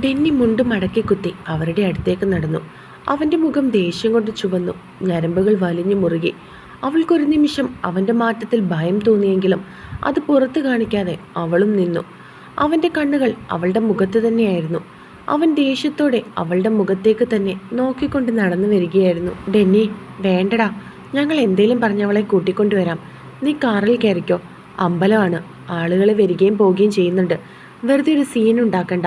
ഡെന്നി മുണ്ട് മടക്കി കുത്തി അവരുടെ അടുത്തേക്ക് നടന്നു. അവന്റെ മുഖം ദേഷ്യം കൊണ്ട് ചുവന്നു. ഞരമ്പുകൾ വലിഞ്ഞു മുറുകി. അവൾക്കൊരു നിമിഷം അവന്റെ മാറ്റത്തിൽ ഭയം തോന്നിയെങ്കിലും അത് പുറത്തു കാണിക്കാതെ അവളും നിന്നു. അവന്റെ കണ്ണുകൾ അവളുടെ മുഖത്ത് തന്നെയായിരുന്നു. അവൻ ദേഷ്യത്തോടെ അവളുടെ മുഖത്തേക്ക് തന്നെ നോക്കിക്കൊണ്ട് നടന്നു വരികയായിരുന്നു. ഡെന്നി വേണ്ടടാ. ഞങ്ങൾ എന്തേലും പറഞ്ഞവളെ കൂട്ടിക്കൊണ്ടുവരാം നീ കാറിൽ കയറിക്കോ. അമ്പലമാണ്. ആളുകൾ വരികയും പോവുകയും ചെയ്യുന്നുണ്ട്. വെറുതെ ഒരു സീൻ ഉണ്ടാക്കണ്ട.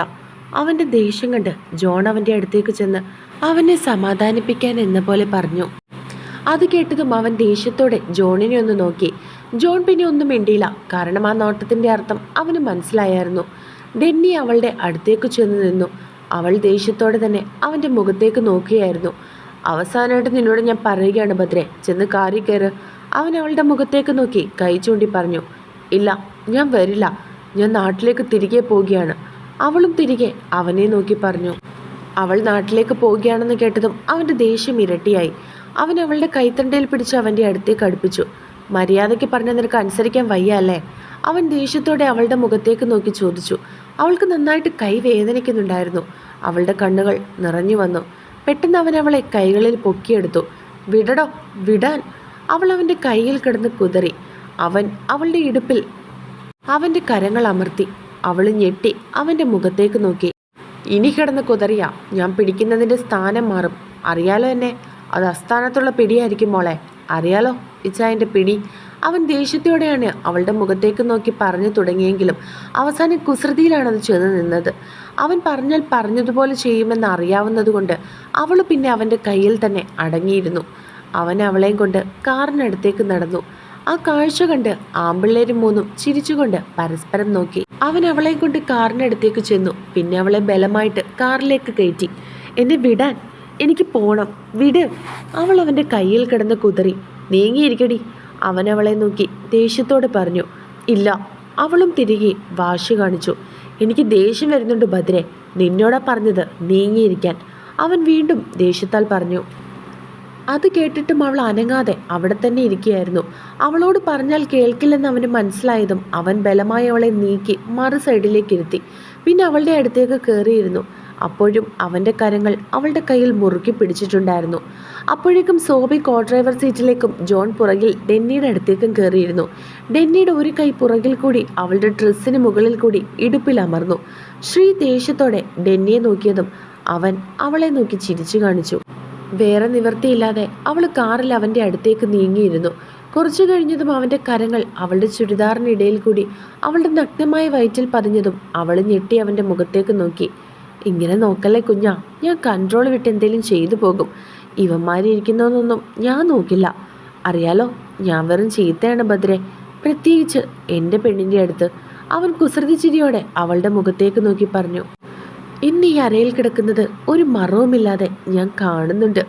അവന്റെ ദേഷ്യം കണ്ട് ജോൺ അവന്റെ അടുത്തേക്ക് ചെന്ന് അവനെ സമാധാനിപ്പിക്കാൻ എന്ന പോലെ പറഞ്ഞു. അത് കേട്ടതും അവൻ ദേഷ്യത്തോടെ ജോണിനെ ഒന്ന് നോക്കി. ജോൺ പിന്നെ ഒന്നും മിണ്ടിയില്ല. കാരണം ആ നോട്ടത്തിന്റെ അർത്ഥം അവന് മനസ്സിലായായിരുന്നു. ഡെന്നി അവളുടെ അടുത്തേക്ക് ചെന്ന് നിന്നു. അവൾ ദേഷ്യത്തോടെ തന്നെ അവന്റെ മുഖത്തേക്ക് നോക്കുകയായിരുന്നു അവസാനമായിട്ട് നിന്നോട് ഞാൻ പറയുകയാണ് ഭദ്രെ ചെന്ന് കാറി കയറ്. അവൻ അവളുടെ മുഖത്തേക്ക് നോക്കി കൈ ചൂണ്ടി പറഞ്ഞു ഇല്ല ഞാൻ വരില്ല. ഞാൻ നാട്ടിലേക്ക് തിരികെ പോവുകയാണ്. അവളും തിരികെ അവനെ നോക്കി പറഞ്ഞു. അവൾ നാട്ടിലേക്ക് പോവുകയാണെന്ന് കേട്ടതും അവന്റെ ദേഷ്യം ഇരട്ടിയായി. അവൻ അവളുടെ കൈത്തണ്ടയിൽ പിടിച്ച് അവന്റെ അടുത്തേക്ക് അടുപ്പിച്ചു. മര്യാദയ്ക്ക് പറഞ്ഞ നിനക്ക് അനുസരിക്കാൻ വയ്യ അല്ലേ? അവൻ ദേഷ്യത്തോടെ അവളുടെ മുഖത്തേക്ക് നോക്കി ചോദിച്ചു. അവൾക്ക് നന്നായിട്ട് കൈ വേദനിക്കുന്നുണ്ടായിരുന്നു. അവളുടെ കണ്ണുകൾ നിറഞ്ഞു വന്നു. പെട്ടെന്ന് അവൻ അവളെ കൈകളിൽ പൊക്കിയെടുത്തു. വിടടോ വിടാൻ. അവൾ അവന്റെ കയ്യിൽ കിടന്ന് കുതറി. അവൻ അവളുടെ ഇടുപ്പിൽ അവന്റെ കരങ്ങൾ അമർത്തി. അവൾ ഞെട്ടി അവന്റെ മുഖത്തേക്ക് നോക്കി. ഇനി കിടന്ന് കുതറിയ. ഞാൻ പിടിക്കുന്നതിന്റെ സ്ഥാനം മാറും. അറിയാലോ എന്നെ. അത് അസ്ഥാനത്തുള്ള പിടിയായിരിക്കും മോളെ. അറിയാലോ? ഇച്ചായന്റെ പിടി. അവൻ ദേഷ്യത്തോടെയാണ് അവളുടെ മുഖത്തേക്ക് നോക്കി പറഞ്ഞു തുടങ്ങിയെങ്കിലും അവസാനം കുസൃതിയിലാണ് അത് ചെന്ന് നിന്നത്. അവൻ പറഞ്ഞാൽ പറഞ്ഞതുപോലെ ചെയ്യുമെന്ന് അറിയാവുന്നതുകൊണ്ട് അവൾ പിന്നെ അവന്റെ കയ്യിൽ തന്നെ അടങ്ങിയിരുന്നു. അവൻ അവളെയും കൊണ്ട് കാറിനടുത്തേക്ക് നടന്നു. ആ കാഴ്ച കണ്ട് ആമ്പിള്ളേരും മൂന്നും ചിരിച്ചുകൊണ്ട് പരസ്പരം നോക്കി. അവൻ അവളെ കൊണ്ട് കാറിനടുത്തേക്ക് ചെന്നു. പിന്നെ അവളെ ബലമായിട്ട് കാറിലേക്ക് കയറ്റി. എന്നെ വിടാൻ? എനിക്ക് പോണം. വിട്. അവൾ അവന്റെ കയ്യിൽ കിടന്ന് കുതറി. നീങ്ങിയിരിക്കടി. അവൻ അവളെ നോക്കി ദേഷ്യത്തോടെ പറഞ്ഞു. ഇല്ല. അവളും തിരികെ വാശി കാണിച്ചു. എനിക്ക് ദേഷ്യം വരുന്നുണ്ട് ഭദ്രെ. നിന്നോടാ പറഞ്ഞത് നീങ്ങിയിരിക്കാൻ. അവൻ വീണ്ടും ദേഷ്യത്താൽ പറഞ്ഞു. അത് കേട്ടിട്ടും അവൾ അനങ്ങാതെ അവിടെ തന്നെ ഇരിക്കുകയായിരുന്നു. അവളോട് പറഞ്ഞാൽ കേൾക്കില്ലെന്ന് അവന് മനസ്സിലായതും അവൻ ബലമായി അവളെ നീക്കി മറു സൈഡിലേക്ക് ഇരുത്തി. പിന്നെ അവളുടെ അടുത്തേക്ക് കയറിയിരുന്നു അപ്പോഴും അവന്റെ കരങ്ങൾ അവളുടെ കയ്യിൽ മുറുക്കി പിടിച്ചിട്ടുണ്ടായിരുന്നു. അപ്പോഴേക്കും സോബി കോ ഡ്രൈവർ സീറ്റിലേക്കും ജോൺ പുറകിൽ ഡെന്നിയുടെ അടുത്തേക്കും കയറിയിരുന്നു ഡെന്നിയുടെ ഒരു കൈ പുറകിൽ കൂടി അവളുടെ ഡ്രസ്സിന് മുകളിൽ കൂടി ഇടുപ്പിൽ അമർന്നു. ശ്രീ ദേഷ്യത്തോടെ ഡെന്നിയെ നോക്കിയതും അവൻ അവളെ നോക്കി ചിരിച്ചു കാണിച്ചു. വേറെ നിവർത്തിയില്ലാതെ അവൾ കാറിൽ അവന്റെ അടുത്തേക്ക് നീങ്ങിയിരുന്നു. കുറച്ചു കഴിഞ്ഞതും അവന്റെ കരങ്ങൾ അവളുടെ ചുരിദാറിനിടയിൽ കൂടി അവളുടെ നഗ്നമായ വയറ്റിൽ പതിഞ്ഞതും അവൾ ഞെട്ടി അവന്റെ മുഖത്തേക്ക് നോക്കി. ഇങ്ങനെ നോക്കല്ലേ കുഞ്ഞാ ഞാൻ കൺട്രോൾ വിട്ട് എന്തെങ്കിലും ചെയ്തു പോകും. ഇവന്മാരിയിരിക്കുന്നതൊന്നും ഞാൻ നോക്കില്ല. അറിയാലോ ഞാൻ വെറും ചീത്തയാണ് ഭദ്രെ. പ്രത്യേകിച്ച് എന്റെ പെണ്ണിന്റെ അടുത്ത്. അവൻ കുസൃതിച്ചിരിയോടെ അവളുടെ മുഖത്തേക്ക് നോക്കി പറഞ്ഞു. ഇന്ന് ഈ അരയിൽ കിടക്കുന്നത് ഒരു മറവുമില്ലാതെ ഞാൻ കാണുന്നുണ്ട്.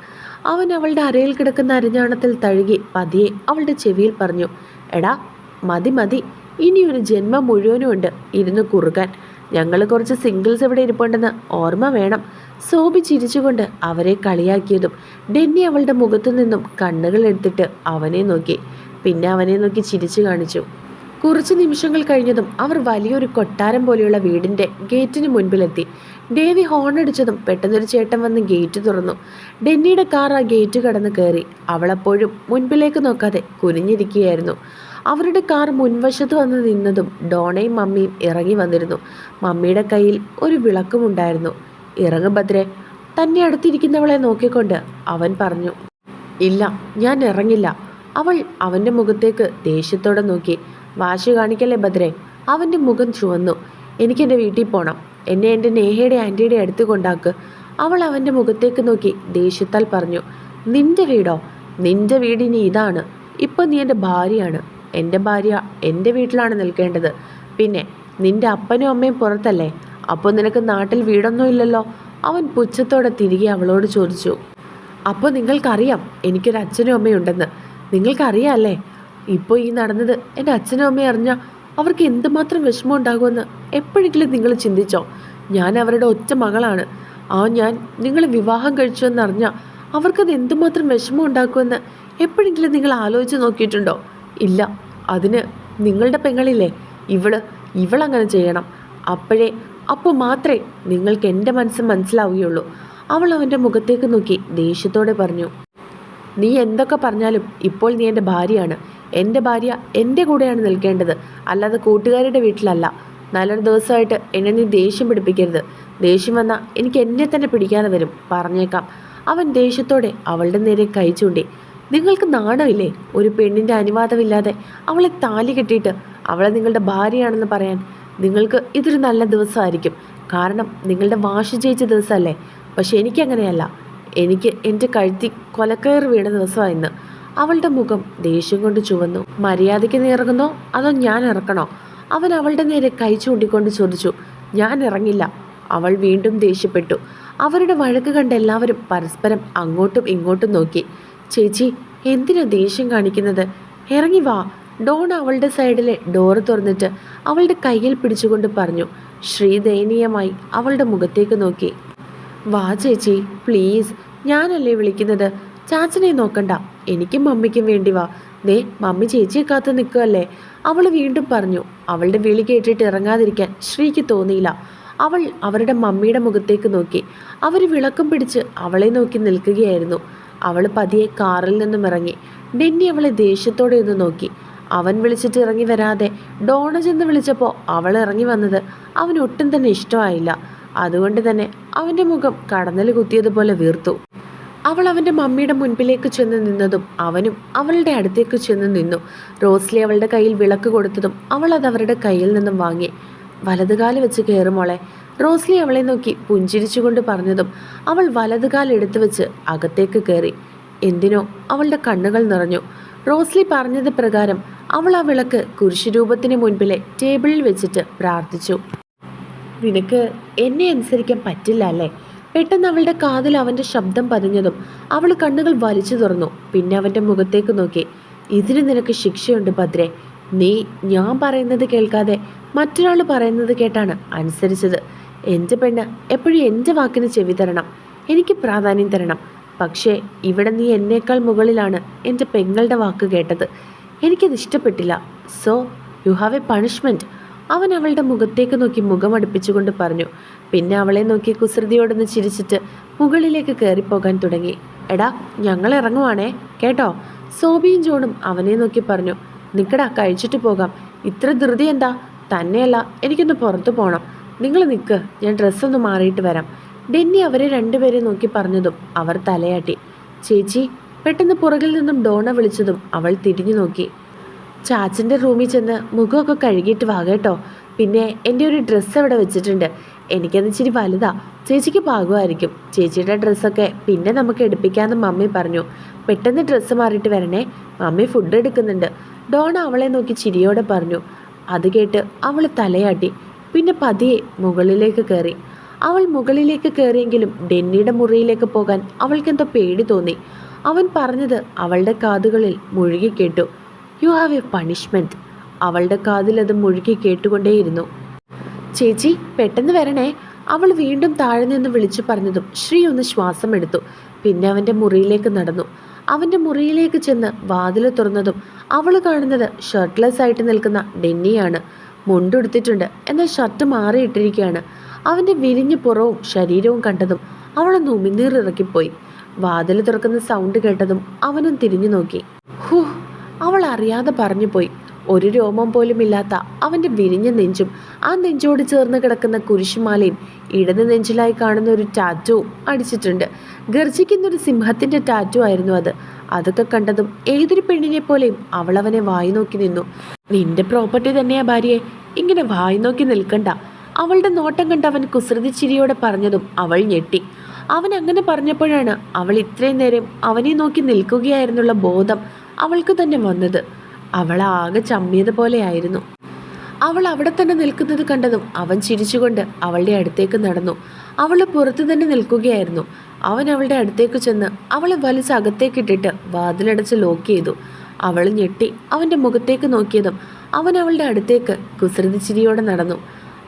അവൻ അവളുടെ അരയിൽ കിടക്കുന്ന അരഞ്ഞാണത്തിൽ തഴുകി പതിയെ അവളുടെ ചെവിയിൽ പറഞ്ഞു എടാ മതി മതി. ഇനി ഒരു ജന്മം മുഴുവനും ഉണ്ട്. ഇരുന്ന് കുറുകാൻ. ഞങ്ങൾ കുറച്ച് സിംഗിൾസ് ഇവിടെ ഇരിപ്പുണ്ടെന്ന് ഓർമ്മ വേണം. സോബി ചിരിച്ചുകൊണ്ട് അവരെ കളിയാക്കിയതും ഡെന്നി അവളുടെ മുഖത്തു നിന്നും കണ്ണുകൾ എടുത്തിട്ട് അവനെ നോക്കി. പിന്നെ അവനെ നോക്കി ചിരിച്ചു കാണിച്ചു. കുറച്ച് നിമിഷങ്ങൾ കഴിഞ്ഞതും അവർ വലിയൊരു കൊട്ടാരം പോലെയുള്ള വീടിന്റെ ഗേറ്റിന് മുൻപിലെത്തി. ഡേവി ഹോൺ അടിച്ചതും പെട്ടെന്നൊരു ചേട്ടൻ വന്ന് ഗേറ്റ് തുറന്നു. ഡെന്നിയുടെ കാർ ആ ഗേറ്റ് കടന്ന് കയറി അവളപ്പോഴും മുൻപിലേക്ക് നോക്കാതെ കുനിഞ്ഞിരിക്കുകയായിരുന്നു. അവരുടെ കാർ മുൻവശത്ത് വന്ന് നിന്നതും ഡോണയും മമ്മിയും ഇറങ്ങി വന്നിരുന്നു. മമ്മിയുടെ കയ്യിൽ ഒരു വിളക്കുമുണ്ടായിരുന്നു. ഉണ്ടായിരുന്നു ഇറങ്ങ് ഭദ്രെ. തന്നെ അടുത്തിരിക്കുന്നവളെ നോക്കിക്കൊണ്ട് അവൻ പറഞ്ഞു. ഇല്ല ഞാൻ ഇറങ്ങില്ല. അവൾ അവന്റെ മുഖത്തേക്ക് ദേഷ്യത്തോടെ നോക്കി. വാശി കാണിക്കല്ലേ ഭദ്രെ? അവന്റെ മുഖം ചുവന്നു. എനിക്കെന്റെ വീട്ടിൽ പോകണം എന്നെ എന്റെ നേഹയുടെ ആന്റിയുടെ അടുത്ത് കൊണ്ടാക്ക്. അവൾ അവന്റെ മുഖത്തേക്ക് നോക്കി ദേഷ്യത്താൽ പറഞ്ഞു നിന്റെ വീടോ? നിന്റെ വീടിനി ഇതാണ്. ഇപ്പം നീ എന്റെ ഭാര്യയാണ്. എന്റെ ഭാര്യ എന്റെ വീട്ടിലാണ് നിൽക്കേണ്ടത്. പിന്നെ നിന്റെ അപ്പനും അമ്മയും പുറത്തല്ലേ? അപ്പോൾ നിനക്ക് നാട്ടിൽ വീടൊന്നും ഇല്ലല്ലോ? അവൻ പുച്ഛത്തോടെ തിരികെ അവളോട് ചോദിച്ചു അപ്പോൾ നിങ്ങൾക്കറിയാം എനിക്കൊരു അച്ഛനും അമ്മയുണ്ടെന്ന്. ഉണ്ടെന്ന് നിങ്ങൾക്കറിയാമല്ലേ ഇപ്പോൾ ഈ നടന്നത് എന്റെ അച്ഛനും അമ്മയും അറിഞ്ഞാൽ അവർക്ക് എന്തുമാത്രം വിഷമം ഉണ്ടാകുമെന്ന് എപ്പോഴെങ്കിലും നിങ്ങൾ ചിന്തിച്ചോ? ഞാൻ അവരുടെ ഒറ്റ മകളാണ്. ആ ഞാൻ നിങ്ങൾ വിവാഹം കഴിച്ചു എന്നറിഞ്ഞാൽ അവർക്കത് എന്തുമാത്രം വിഷമം ഉണ്ടാക്കുമെന്ന് എപ്പോഴെങ്കിലും നിങ്ങൾ ആലോചിച്ച് നോക്കിയിട്ടുണ്ടോ? ഇല്ല. അതിന് നിങ്ങളുടെ പെങ്ങളില്ലേ? ഇവൾ ഇവളങ്ങനെ ചെയ്യണം. അപ്പോഴേ അപ്പോൾ മാത്രമേ നിങ്ങൾക്ക് എന്റെ മനസ്സ് മനസ്സിലാവുകയുള്ളൂ. അവൾ അവന്റെ മുഖത്തേക്ക് നോക്കി ദേഷ്യത്തോടെ പറഞ്ഞു നീ എന്തൊക്കെ പറഞ്ഞാലും ഇപ്പോൾ നീ എന്റെ ഭാര്യയാണ്. എന്റെ ഭാര്യ എന്റെ കൂടെയാണ് നിൽക്കേണ്ടത്. അല്ലാതെ കൂട്ടുകാരുടെ വീട്ടിലല്ല. നല്ലൊരു ദിവസമായിട്ട് എന്നെ നീ ദേഷ്യം പിടിപ്പിക്കരുത്. ദേഷ്യം വന്നാൽ എനിക്ക് എന്നെ തന്നെ പിടിക്കാതെ വരും. പറഞ്ഞേക്കാം. അവൻ ദേഷ്യത്തോടെ അവളുടെ നേരെ കൈ ചൂണ്ടി. നിങ്ങൾക്ക് നാണമില്ലേ? ഒരു പെണ്ണിന്റെ അനുവാദമില്ലാതെ അവളെ താലി കെട്ടിയിട്ട് അവളെ നിങ്ങളുടെ ഭാര്യയാണെന്ന് പറയാൻ. നിങ്ങൾക്ക് ഇതൊരു നല്ല ദിവസമായിരിക്കും. കാരണം നിങ്ങളുടെ വാശി ജയിച്ച ദിവസമല്ലേ? പക്ഷെ എനിക്കങ്ങനെയല്ല. എനിക്ക് എന്റെ കഴുത്തി കൊലക്കയർ വീണ ദിവസമാണ് ഇന്ന്. അവളുടെ മുഖം ദേഷ്യം കൊണ്ട് ചുവന്നു. മര്യാദയ്ക്ക് നീ ഇറങ്ങുന്നോ? അതോ ഞാൻ ഇറക്കണോ? അവൻ അവളുടെ നേരെ കൈ ചൂണ്ടിക്കൊണ്ട് ചോദിച്ചു. ഞാൻ ഇറങ്ങില്ല. അവൾ വീണ്ടും ദേഷ്യപ്പെട്ടു. അവരുടെ വഴക്ക് കണ്ട് എല്ലാവരും പരസ്പരം അങ്ങോട്ടും ഇങ്ങോട്ടും നോക്കി. ചേച്ചി എന്തിനാ ദേഷ്യം കാണിക്കുന്നത്? ഇറങ്ങി വാ. ഡോൺ അവളുടെ സൈഡിലെ ഡോറ് തുറന്നിട്ട് അവളുടെ കയ്യിൽ പിടിച്ചുകൊണ്ട് പറഞ്ഞു. ശ്രീ ദയനീയമായി അവളുടെ മുഖത്തേക്ക് നോക്കി. വാ ചേച്ചി പ്ലീസ്. ഞാനല്ലേ വിളിക്കുന്നത്? ചാച്ചനെ നോക്കണ്ട. എനിക്കും മമ്മിക്കും വേണ്ടി വാ. ദേ മമ്മി ചേച്ചിയെ കാത്ത് നിൽക്കുകയല്ലേ അവൾ വീണ്ടും പറഞ്ഞു അവളുടെ വിളി കേട്ടിട്ട് ഇറങ്ങാതിരിക്കാൻ ശ്രീക്ക് തോന്നിയില്ല. അവൾ അവരുടെ മമ്മിയുടെ മുഖത്തേക്ക് നോക്കി. അവർ വിളക്കം പിടിച്ച് അവളെ നോക്കി നിൽക്കുകയായിരുന്നു. അവൾ പതിയെ കാറിൽ നിന്നും ഇറങ്ങി. ഡെന്നി അവളെ ദേഷ്യത്തോടെ ഒന്ന് നോക്കി. അവൻ വിളിച്ചിട്ട് ഇറങ്ങി വരാതെ ഡോണജ് എന്ന് വിളിച്ചപ്പോൾ അവൾ ഇറങ്ങി വന്നത് അവന് ഒട്ടും തന്നെ ഇഷ്ടമായില്ല. അതുകൊണ്ട് തന്നെ അവന്റെ മുഖം കടന്നൽ കുത്തിയതുപോലെ വീർത്തു. അവൾ അവന്റെ മമ്മിയുടെ മുൻപിലേക്ക് ചെന്ന് നിന്നതും അവനും അവളുടെ അടുത്തേക്ക് ചെന്ന് നിന്നു. റോസ്ലി അവളുടെ കയ്യിൽ വിളക്ക് കൊടുത്തതും അവൾ അത് അവരുടെ കയ്യിൽ നിന്നും വാങ്ങി. വലതുകാൽ വെച്ച് കയറുമോളെ റോസ്ലി അവളെ നോക്കി പുഞ്ചിരിച്ചുകൊണ്ട് പറഞ്ഞതും അവൾ വലതുകാൽ എടുത്തു വെച്ച് അകത്തേക്ക് കയറി. എന്തിനോ അവളുടെ കണ്ണുകൾ നിറഞ്ഞു. റോസ്ലി പറഞ്ഞത് പ്രകാരം അവൾ ആ വിളക്ക് കുരിശുരൂപത്തിന് മുൻപിലെ ടേബിളിൽ വെച്ചിട്ട് പ്രാർത്ഥിച്ചു. നിനക്ക് എന്നെ അനുസരിക്കാൻ പറ്റില്ല അല്ലേ? പെട്ടെന്ന് അവളുടെ കാതിൽ അവന്റെ ശബ്ദം പതിഞ്ഞതും അവൾ കണ്ണുകൾ വലിച്ചു തുറന്നു. പിന്നെ അവന്റെ മുഖത്തേക്ക് നോക്കി. ഇതിന് നിനക്ക് ശിക്ഷയുണ്ട് ഭദ്രെ. നീ ഞാൻ പറയുന്നത് കേൾക്കാതെ മറ്റൊരാൾ പറയുന്നത് കേട്ടാണ് അനുസരിച്ചത്. എന്റെ പെണ്ണ് എപ്പോഴും എന്റെ വാക്കിന് ചെവി തരണം. എനിക്ക് പ്രാധാന്യം തരണം. പക്ഷേ ഇവിടെ നീ എന്നേക്കാൾ മുകളിലാണ് എന്റെ പെങ്ങളുടെ വാക്ക് കേട്ടത്. എനിക്കത് ഇഷ്ടപ്പെട്ടില്ല. So you have a punishment അവൻ അവളുടെ മുഖത്തേക്ക് നോക്കി മുഖം അടുപ്പിച്ചുകൊണ്ട് പറഞ്ഞു. പിന്നെ അവളെ നോക്കി കുസൃതിയോടൊന്ന് ചിരിച്ചിട്ട് മുകളിലേക്ക് കയറിപ്പോകാൻ തുടങ്ങി. എടാ ഞങ്ങൾ ഇറങ്ങുവാണേ കേട്ടോ. സോബിയും ജോണും അവനെ നോക്കി പറഞ്ഞു നിക്കടാ കഴിച്ചിട്ട് പോകാം. ഇത്ര ധൃതി എന്താ? തന്നെയല്ല എനിക്കൊന്ന് പുറത്തു പോകണം നിങ്ങൾ നിൽക്ക് ഞാൻ ഡ്രസ്സൊന്ന് മാറിയിട്ട് വരാം. ഡെന്നി അവരെ രണ്ടുപേരെ നോക്കി പറഞ്ഞതും അവർ തലയാട്ടി. ചേച്ചി പെട്ടെന്ന് പുറകിൽ നിന്നും ഡോണ വിളിച്ചതും അവൾ തിരിഞ്ഞു നോക്കി. ചാച്ചന്റെ റൂമിൽ ചെന്ന് മുഖമൊക്കെ കഴുകിയിട്ട് വാ കേട്ടോ. പിന്നെ എന്റെ ഒരു ഡ്രസ്സ് അവിടെ വെച്ചിട്ടുണ്ട്. എനിക്കത് ഇച്ചിരി വലുതാ. ചേച്ചിക്ക് പാകമായിരിക്കും. ചേച്ചിയുടെ ഡ്രസ്സൊക്കെ പിന്നെ നമുക്ക് എടുപ്പിക്കാമെന്ന് മമ്മി പറഞ്ഞു. പെട്ടെന്ന് ഡ്രസ്സ് മാറിയിട്ട് വരണേ. മമ്മി ഫുഡ് എടുക്കുന്നുണ്ട്. ഡോണ അവളെ നോക്കി ചിരിയോടെ പറഞ്ഞു. അത് കേട്ട് അവൾ തലയാട്ടി. പിന്നെ പതിയെ മുകളിലേക്ക് കയറി അവൾ മുകളിലേക്ക് കയറിയെങ്കിലും ഡെന്നിയുടെ മുറിയിലേക്ക് പോകാൻ അവൾക്കെന്തോ പേടി തോന്നി. അവൻ പറഞ്ഞത് അവളുടെ കാതുകളിൽ മുഴുകി കേട്ടു. യു ഹാവ് എ പണിഷ്മെന്റ് അവളുടെ കാതിൽ അത് മുഴുകി കേട്ടുകൊണ്ടേയിരുന്നു. ചേച്ചി പെട്ടെന്ന് വരണേ. അവൾ വീണ്ടും താഴെ നിന്ന് വിളിച്ചു പറഞ്ഞതും ശ്രീ ഒന്ന് ശ്വാസം എടുത്തു. പിന്നെ അവന്റെ മുറിയിലേക്ക് നടന്നു. അവന്റെ മുറിയിലേക്ക് ചെന്ന് വാതിൽ തുറന്നതും അവൾ കാണുന്നത് ഷർട്ട്ലെസ് ആയിട്ട് നിൽക്കുന്ന ഡെന്നിയാണ്. മുണ്ടുടുത്തിട്ടുണ്ട് എന്നാൽ ഷർട്ട് മാറിയിട്ടിരിക്കുകയാണ്. അവന്റെ വിരിഞ്ഞ പുറവും ശരീരവും കണ്ടതും അവളൊന്ന് നുമിനീറിറക്കിപ്പോയി. വാതിൽ തുറക്കുന്ന സൗണ്ട് കേട്ടതും അവനും തിരിഞ്ഞു നോക്കി. ഹൂ അവൾ അറിയാതെ പറഞ്ഞു പോയി ഒരു രോമം പോലും ഇല്ലാത്ത അവന്റെ വിരിഞ്ഞ നെഞ്ചും ആ നെഞ്ചോട് ചേർന്ന് കിടക്കുന്ന കുരിശുമാലയും ഇടത് നെഞ്ചിലായി കാണുന്ന ഒരു ടാറ്റുവും അടിച്ചിട്ടുണ്ട്. ഗർജിക്കുന്ന ഒരു സിംഹത്തിന്റെ ടാറ്റു ആയിരുന്നു അത്. അതൊക്കെ കണ്ടതും ഏതൊരു പെണ്ണിനെ പോലെയും അവൾ അവനെ വായി നോക്കി നിന്നു. നിന്റെ പ്രോപ്പർട്ടി തന്നെയാ ഭാര്യയെ ഇങ്ങനെ വായി നോക്കി നിൽക്കണ്ട. അവളുടെ നോട്ടം കണ്ട് അവൻ കുസൃതി ചിരിയോടെ പറഞ്ഞതും അവൾ ഞെട്ടി. അവൻ അങ്ങനെ പറഞ്ഞപ്പോഴാണ് അവൾ ഇത്രയും നേരം അവനെ നോക്കി നിൽക്കുകയായിരുന്നുള്ള ബോധം അവൾക്ക് തന്നെ വന്നത്. അവൾ ആകെ ചമ്മിയത് പോലെയായിരുന്നു. അവൾ അവിടെ തന്നെ നിൽക്കുന്നത് കണ്ടതും അവൻ ചിരിച്ചുകൊണ്ട് അവളുടെ അടുത്തേക്ക് നടന്നു. അവൾ പുറത്തു തന്നെ നിൽക്കുകയായിരുന്നു. അവൻ അവളുടെ അടുത്തേക്ക് ചെന്ന് അവളെ വലിച്ച് അകത്തേക്കിട്ടിട്ട് വാതിലടച്ച് ലോക്ക് ചെയ്തു. അവൾ ഞെട്ടി അവന്റെ മുഖത്തേക്ക് നോക്കിയതും അവൻ അവളുടെ അടുത്തേക്ക് കുസൃതി ചിരിയോടെ നടന്നു.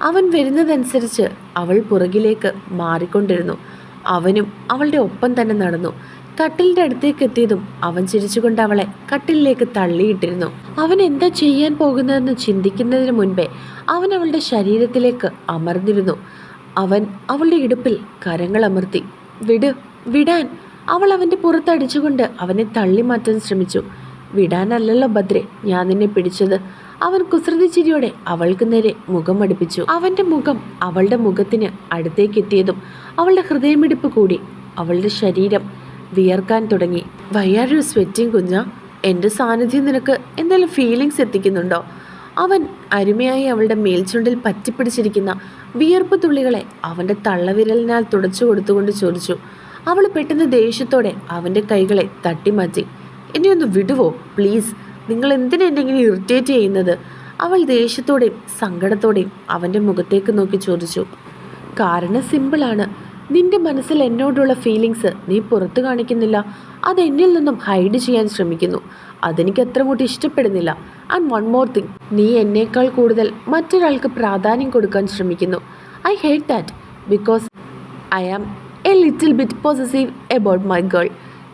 അവൻ വരുന്നതനുസരിച്ച് അവൾ പുറകിലേക്ക് മാറിക്കൊണ്ടിരുന്നു. അവനും അവളുടെ ഒപ്പം തന്നെ നടന്നു. കട്ടിലിന്റെ അടുത്തേക്ക് എത്തിയതും അവൻ ചിരിച്ചുകൊണ്ട് അവളെ കട്ടിലിലേക്ക് തള്ളിയിട്ടിരുന്നു. അവൻ എന്താ ചെയ്യാൻ പോകുന്നതെന്ന് ചിന്തിക്കുന്നതിന് മുൻപേ അവൻ അവളുടെ ശരീരത്തിലേക്ക് അമർന്നിരുന്നു. അവൻ അവളുടെ ഇടുപ്പിൽ കരങ്ങൾ അമർത്തി വിട് വിടാൻ. അവൾ അവന്റെ പുറത്തടിച്ചുകൊണ്ട് അവനെ തള്ളി മാറ്റാൻ ശ്രമിച്ചു. വിടാനല്ലല്ലോ ഭദ്രെ ഞാൻ നിന്നെ പിടിച്ചത്. അവൻ കുസൃതി ചിരിയോടെ അവൾക്ക് നേരെ മുഖം അടുപ്പിച്ചു. അവന്റെ മുഖം അവളുടെ മുഖത്തിന് അടുത്തേക്ക് എത്തിയതും അവളുടെ ഹൃദയമിടിപ്പ് കൂടി അവളുടെ ശരീരം വിയർക്കാൻ തുടങ്ങി. വയ്യാരു സ്വെറ്റിങ് കുഞ്ഞ എന്റെ സാന്നിധ്യം നിനക്ക് എന്തെങ്കിലും ഫീലിങ്സ് എത്തിക്കുന്നുണ്ടോ? അവൻ അരുമയായി അവളുടെ മേൽച്ചുണ്ടിൽ പറ്റിപ്പിടിച്ചിരിക്കുന്ന വിയർപ്പ് തുള്ളികളെ അവന്റെ തള്ളവിരലിനാൽ തുടച്ചു കൊടുത്തുകൊണ്ട് ചോദിച്ചു അവൾ പെട്ടെന്ന് ദേഷ്യത്തോടെ അവന്റെ കൈകളെ തട്ടിമാറ്റി എന്നെ ഒന്ന് വിടുവോ? പ്ലീസ് നിങ്ങൾ എന്തിനാ എന്നെ ഇങ്ങനെ ഇറിറ്റേറ്റ് ചെയ്യുന്നത്? അവൾ ദേഷ്യത്തോടെയും സങ്കടത്തോടെയും അവന്റെ മുഖത്തേക്ക് നോക്കി ചോദിച്ചു. കാരണം സിമ്പിളാണ് നിന്റെ മനസ്സിൽ എന്നോടുള്ള ഫീലിങ്സ് നീ പുറത്തു കാണിക്കുന്നില്ല. അത് എന്നിൽ നിന്നും ഹൈഡ് ചെയ്യാൻ ശ്രമിക്കുന്നു. അതെനിക്ക് അത്ര കൂട്ടി ഇഷ്ടപ്പെടുന്നില്ല. ആൻഡ് വൺ മോർ തിങ് നീ എന്നേക്കാൾ കൂടുതൽ മറ്റൊരാൾക്ക് പ്രാധാന്യം കൊടുക്കാൻ ശ്രമിക്കുന്നു. I hate that because I am a little bit possessive about my girl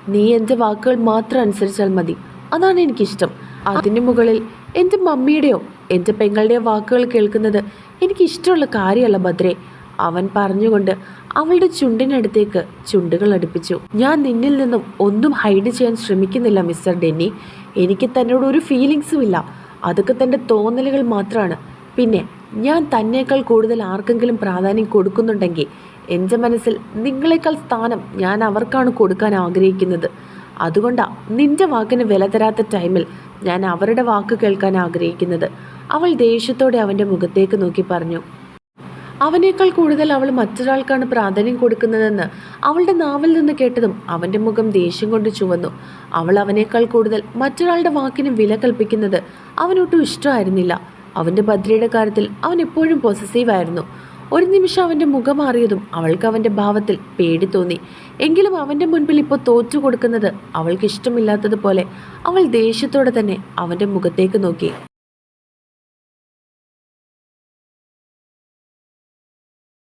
നീ എന്റെ വാക്കുകൾ മാത്രം അനുസരിച്ചാൽ മതി. അതാണ് എനിക്കിഷ്ടം. അതിന് മുകളിൽ എന്റെ മമ്മിയുടെയോ എന്റെ പെങ്ങളുടെയോ വാക്കുകൾ കേൾക്കുന്നത് എനിക്ക് ഇഷ്ടമുള്ള കാര്യമല്ല ഭദ്രേ. അവൻ പറഞ്ഞുകൊണ്ട് അവളുടെ ചുണ്ടിനടുത്തേക്ക് ചുണ്ടുകൾ അടുപ്പിച്ചു. ഞാൻ നിന്നിൽ നിന്നും ഒന്നും ഹൈഡ് ചെയ്യാൻ ശ്രമിക്കുന്നില്ല മിസ്റ്റർ ഡെന്നി. എനിക്ക് തന്നോട് ഒരു ഫീലിങ്സും ഇല്ല. അതൊക്കെ തന്റെ തോന്നലുകൾ മാത്രമാണ് പിന്നെ ഞാൻ തന്നേക്കാൾ കൂടുതൽ ആർക്കെങ്കിലും പ്രാധാന്യം കൊടുക്കുന്നുണ്ടെങ്കിൽ എന്റെ മനസ്സിൽ നിങ്ങളെക്കാൾ സ്ഥാനം ഞാൻ അവർക്കാണ് കൊടുക്കാൻ ആഗ്രഹിക്കുന്നത്. അതുകൊണ്ടാ നിന്റെ വാക്കിന് വില തരാത്ത ടൈമിൽ ഞാൻ അവരുടെ വാക്ക് കേൾക്കാൻ ആഗ്രഹിക്കുന്നത്. അവൾ ദേഷ്യത്തോടെ അവന്റെ മുഖത്തേക്ക് നോക്കി പറഞ്ഞു. അവനേക്കാൾ കൂടുതൽ അവൾ മറ്റൊരാൾക്കാണ് പ്രാധാന്യം കൊടുക്കുന്നതെന്ന് അവളുടെ നാവിൽ നിന്ന് കേട്ടതും അവന്റെ മുഖം ദേഷ്യം കൊണ്ട് ചുവന്നു. അവൾ അവനേക്കാൾ കൂടുതൽ മറ്റൊരാളുടെ വാക്കിന് വില കൽപ്പിക്കുന്നത് അവനൊട്ടും ഇഷ്ടമായിരുന്നില്ല. അവന്റെ ഭദ്രയുടെ കാര്യത്തിൽ അവൻ എപ്പോഴും പോസസീവായിരുന്നു ഒരു നിമിഷം അവന്റെ മുഖം മാറിയതും അവൾക്ക് അവന്റെ ഭാവത്തിൽ പേടി തോന്നി. എങ്കിലും അവന്റെ മുൻപിൽ ഇപ്പോൾ തോറ്റു കൊടുക്കുന്നത് അവൾക്ക് ഇഷ്ടമില്ലാത്തതുപോലെ അവൾ ദേഷ്യത്തോടെ തന്നെ അവന്റെ മുഖത്തേക്ക് നോക്കി.